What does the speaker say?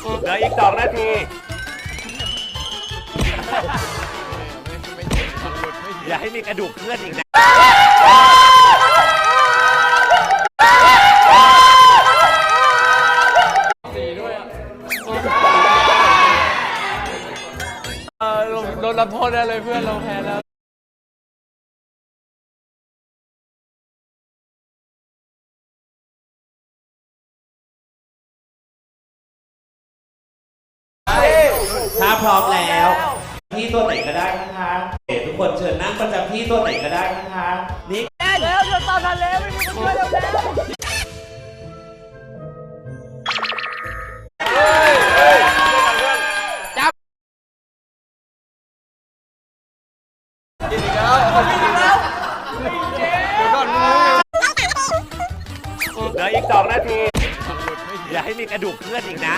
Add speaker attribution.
Speaker 1: เหลืออีกสองนาที อย่าให้มีกระดูกเพื่อนอีกนะ
Speaker 2: เออโดนรับโทษได้เลยเพื่อนเราแพ้แล้ว
Speaker 1: พร้อมแล้ว ที่ตัวไหนก็ได้นะคะเอ๋ทุกคนเชิญนั่งประจำที่ตัวไหนก็ได้นะคะนี่
Speaker 2: แล้วเดี๋ยวตอนทันแล้วไม่มีคนช่วยเราแล้ว
Speaker 1: เหลืออีกสองนาที อย่าให้มีกระดูกเพื่อนอีกนะ